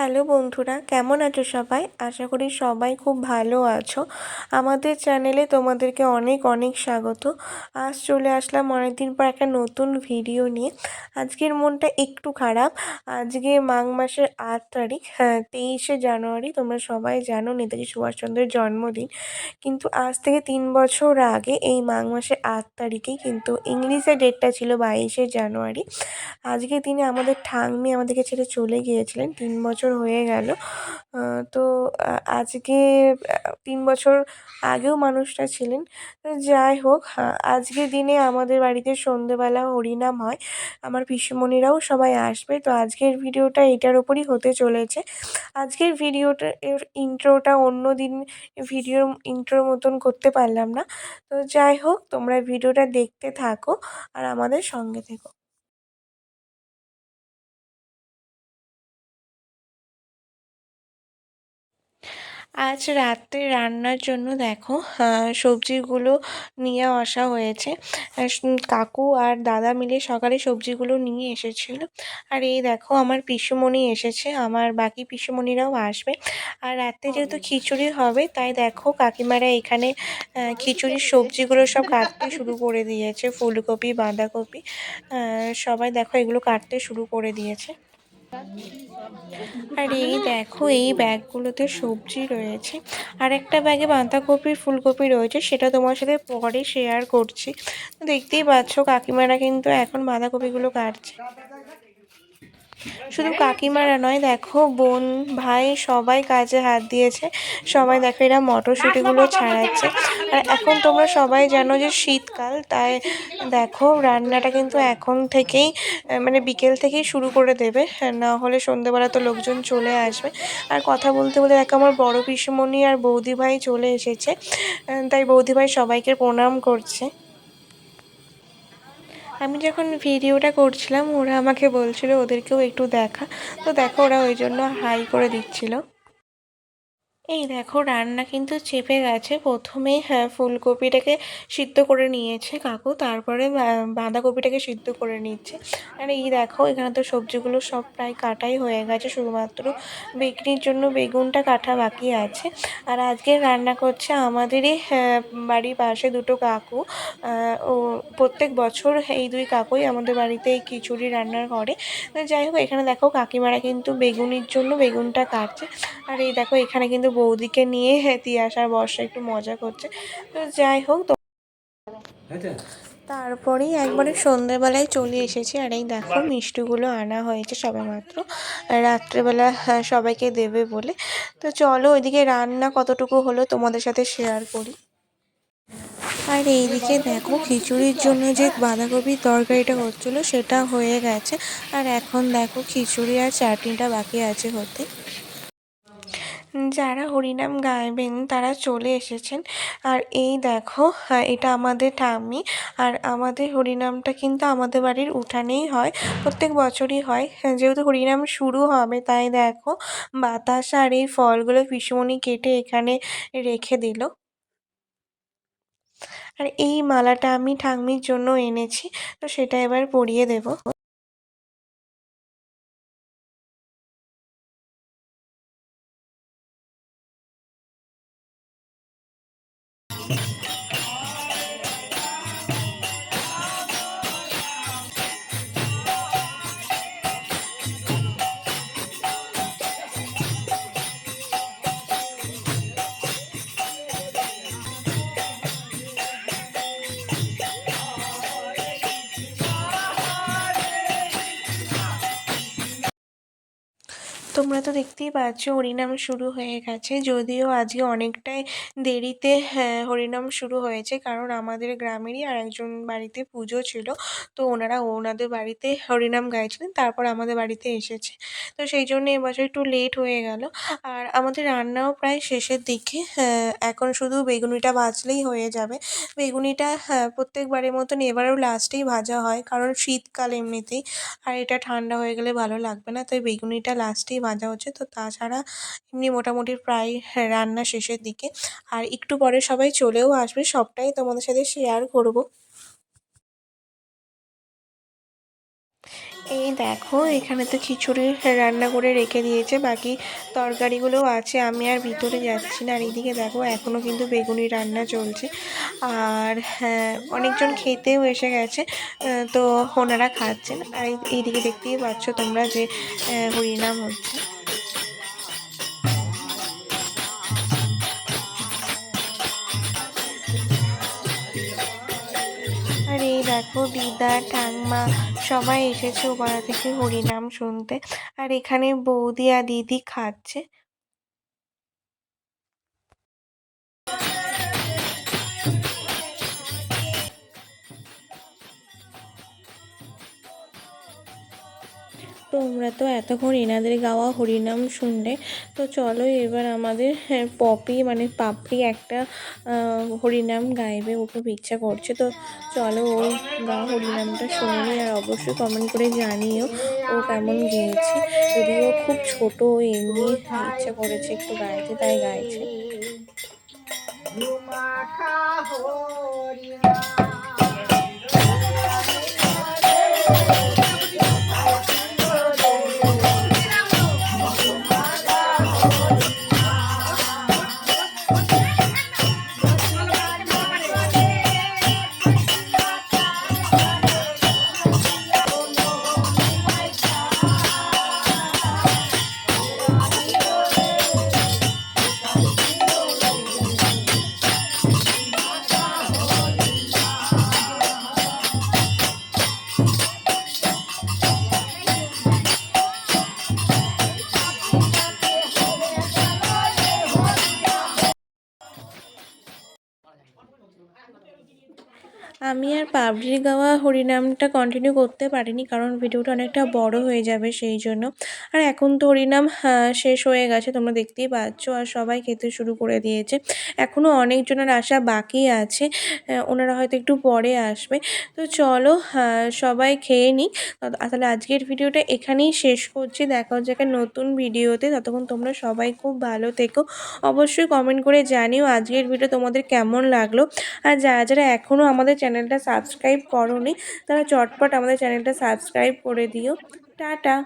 Hello বন্ধুরা, কেমন আছো সবাই? আশা করি সবাই খুব ভালো আছো। আমাদের চ্যানেলে তোমাদেরকে অনেক অনেক স্বাগত। আজ চলে আসলাম অনেকদিন পর একটা নতুন ভিডিও নিয়ে। আজকের মনটা একটু খারাপ। আজকে মাঘ মাসের আট তারিখ হ্যাঁ তেইশে জানুয়ারি, তোমরা সবাই জানো নেতাজি সুভাষচন্দ্রের জন্মদিন। কিন্তু আজ থেকে তিন বছর আগে এই মাঘ মাসের আট তারিখেই কিন্তু ইংলিশের ডেটটা ছিল বাইশে জানুয়ারি। আজকে দিনে আমাদের ঠাম্মি আমাদেরকে ছেড়ে চলে গিয়েছিলেন। তিন বছর হয়ে গেল। তো আজকে তিন বছর আগেও মানুষটা ছিলেন। যাই হোক আজকের দিনে আমাদের বাড়িতে সন্ধেবেলা হরিনাম হয়। আমার পিসিমণিরাও সবাই আসবে। তো আজকের ভিডিওটা এটার ওপরই হতে চলেছে। আজকের ভিডিওটা, এর ইন্ট্রোটা অন্য দিন ভিডিওর ইন্ট্রোর মতন করতে পারলাম না। তো যাই হোক, তোমরা ভিডিওটা দেখতে থাকো আর আমাদের সঙ্গে থেকো। আজ রাত্রে রান্নার জন্য দেখো সবজিগুলো নিয়ে আসা হয়েছে। কাকু আর দাদা মিলে সকালে সবজিগুলো নিয়ে এসেছিল। আর এই দেখো আমার পিসুমণি এসেছে আমার বাকি পিসুমণিরাও আসবে। আর রাত্রে যেহেতু খিচুড়ি হবে তাই দেখো কাকিমারা এখানে খিচুড়ির সবজিগুলো সব কাটতে শুরু করে দিয়েছে ফুলকপি বাঁধাকপি সবাই দেখো এগুলো কাটতে শুরু করে দিয়েছে। আর এই দেখো, এই ব্যাগগুলোতে সবজি রয়েছে। আর একটা ব্যাগে বাঁধাকপি ফুলকপি রয়েছে, সেটা তোমার সাথে পরে শেয়ার করছি। দেখতেই পাচ্ছ, কাকিমারা কিন্তু এখন বাঁধাকপিগুলো কাটছে। শুধু কাকিমারা নয়, দেখো বোন, ভাই সবাই কাজে হাত দিয়েছে। সবাই দেখো এরা মটরশুঁটিগুলো ছাড়াচ্ছে। আর এখন তোমরা সবাই জানো যে শীতকাল, তাই দেখো রান্নাটা কিন্তু এখন থেকেই মানে বিকেল থেকেই শুরু করে দেবে। না হলে সন্ধেবেলা তো লোকজন চলে আসবে। আর কথা বলতে বলতে দেখো আমার বড় পিসুমণি আর বৌদি ভাই চলে এসেছে। তাই বৌদি ভাই সবাইকে প্রণাম করছে। আমি যখন ভিডিওটা করছিলাম, ওরা আমাকে বলছিল, ওদেরকেও একটু দেখা। তো দেখো ওরা ওই জন্য হাই করে দিচ্ছিল। এই দেখো রান্না কিন্তু চেপে গেছে। প্রথমে হ্যাঁ ফুলকপিটাকে সিদ্ধ করে নিয়েছে কাকু। তারপরে বাঁধাকপিটাকে সিদ্ধ করে নিচ্ছে। আর এই দেখো এখানে তো সবজিগুলো সব প্রায় কাটাই হয়ে গেছে। শুধুমাত্র বিক্রির জন্য বেগুনটা কাটা বাকি আছে। আর আজকে রান্না করছে আমাদেরই হ্যাঁ, বাড়ির পাশে দুটো কাকু। ও প্রত্যেক বছর এই দুই কাকুই আমাদের বাড়িতে এই খিচুড়ি রান্না করে। যাই হোক এখানে দেখো কাকিমারা কিন্তু বেগুনির জন্য বেগুনটা কাটছে। আর এই দেখো এখানে কিন্তু বৌদিকে নিয়ে তিয়াসার বর্ষা একটু মজা করছে। তো যাই হোক তো তারপরেই একবারে সন্ধ্যেবেলায় চলে এসেছি। আর এই দেখো মিষ্টিগুলো আনা হয়েছে সবে মাত্র রাত্রেবেলা সবাইকে দেবে বলে। তো চলো ওইদিকে রান্না কতটুকু হলো তোমাদের সাথে শেয়ার করি। আর এইদিকে দেখো খিচুড়ির জন্য যে বাঁধাকপির তরকারিটা হচ্ছিল সেটা হয়ে গেছে। আর এখন দেখো খিচুড়ি আর চাটনিটা বাকি আছে হতে। যারা হরিনাম গাইবেন, তারা চলে এসেছেন। আর এই দেখো এটা আমাদের ঠাম্মি। আর আমাদের হরিনামটা কিন্তু আমাদের বাড়ির উঠানেই হয়, প্রত্যেক বছরই হয়, যেহেতু হরিনাম শুরু হবে, তাই দেখো, বাতাস আর এই ফলগুলো পিসুমণি কেটে এখানে রেখে দিল। আর এই মালাটা আমি ঠাম্মির জন্য এনেছি, তো সেটা এবার পরিয়ে দেবো। তোমরা তো দেখতেই পাচ্ছ হরিনাম শুরু হয়ে গেছে। যদিও আজকে অনেকটাই দেরিতে হ্যাঁ হরিনাম শুরু হয়েছে, কারণ আমাদের গ্রামেরই আর একজন বাড়িতে পুজো ছিল। তো ওনারা ওনাদের বাড়িতে হরিনাম গাইছিলেন, তারপর আমাদের বাড়িতে এসেছে। তো সেই জন্য এবছর একটু লেট হয়ে গেল। আর আমাদের রান্নাও প্রায় শেষের দিকে এখন শুধু বেগুনিটা ভাজলেই হয়ে যাবে। বেগুনিটা হ্যাঁ প্রত্যেকবারের মতন এবারেও লাস্টেই ভাজা হয়, কারণ শীতকাল এমনিতেই, আর এটা ঠান্ডা হয়ে গেলে ভালো লাগবে না, তাই বেগুনিটা লাস্টেই ভাজা হচ্ছে। তো তাছাড়া এমনি মোটামুটি প্রায় রান্না শেষের দিকে। আর একটু পরে সবাই চলেও আসবে। সবটাই তোমাদের সাথে শেয়ার করব। এই দেখো, এখানে তো খিচুড়ি রান্না করে রেখে দিয়েছে, বাকি তরকারিগুলোও আছে, আমি আর ভিতরে যাচ্ছি না। আর এইদিকে দেখো এখনও কিন্তু বেগুনি রান্না চলছে। আর হ্যাঁ অনেকজন খেতেও এসে গেছে তো ওনারা খাচ্ছেন। আর এই- এইদিকে দেখতেই পাচ্ছ তোমরা যে হরিনাম হচ্ছে। দেখো দিদা ঠাংমা সবাই এসেছে ও পাড়া থেকে হরিনাম শুনতে। আর এখানে বৌদি আর দিদি খাচ্ছে। তোমরা তো এতক্ষণ এনাদের গাওয়া হরিনাম শুনলে তো চলো এবার আমাদের হ্যাঁ, পপি মানে পাপড়ি একটা হরিনাম গাইবে ও খুব ইচ্ছা করছে। তো চলো ও গাওয়া হরিনামটা শুনে নিই আর অবশ্যই কমেন্ট করে জানিও ও কেমন গেয়েছে। যদিও খুব ছোট এমনি ইচ্ছা করেছে একটু গাইতে তাই গাইছে। আমি আর পাবলির গাওয়া হরিনামটা কন্টিনিউ করতে পারিনি কারণ ভিডিওটা অনেকটা বড় হয়ে যাবে সেই জন্য। আর এখন তো হরিনাম শেষ হয়ে গেছে, তোমরা দেখতেই পাচ্ছ আর সবাই খেতে শুরু করে দিয়েছে। এখনও অনেকজনের আসা বাকি আছে ওনারা হয়তো একটু পরে আসবে। তো চলো সবাই খেয়ে নিই তাহলে আজকের ভিডিওটা এখানেই শেষ করছি। দেখা হচ্ছে একটা নতুন ভিডিওতে ততক্ষণ তোমরা সবাই খুব ভালো থেকো। অবশ্যই কমেন্ট করে জানিও আজকের ভিডিও তোমাদের কেমন লাগল। আর যারা যারা এখনও আমাদের চ্যানেলটা সাবস্ক্রাইব করোনি তারা চটপট আমাদের চ্যানেলটা সাবস্ক্রাইব করে দিও। টাটা।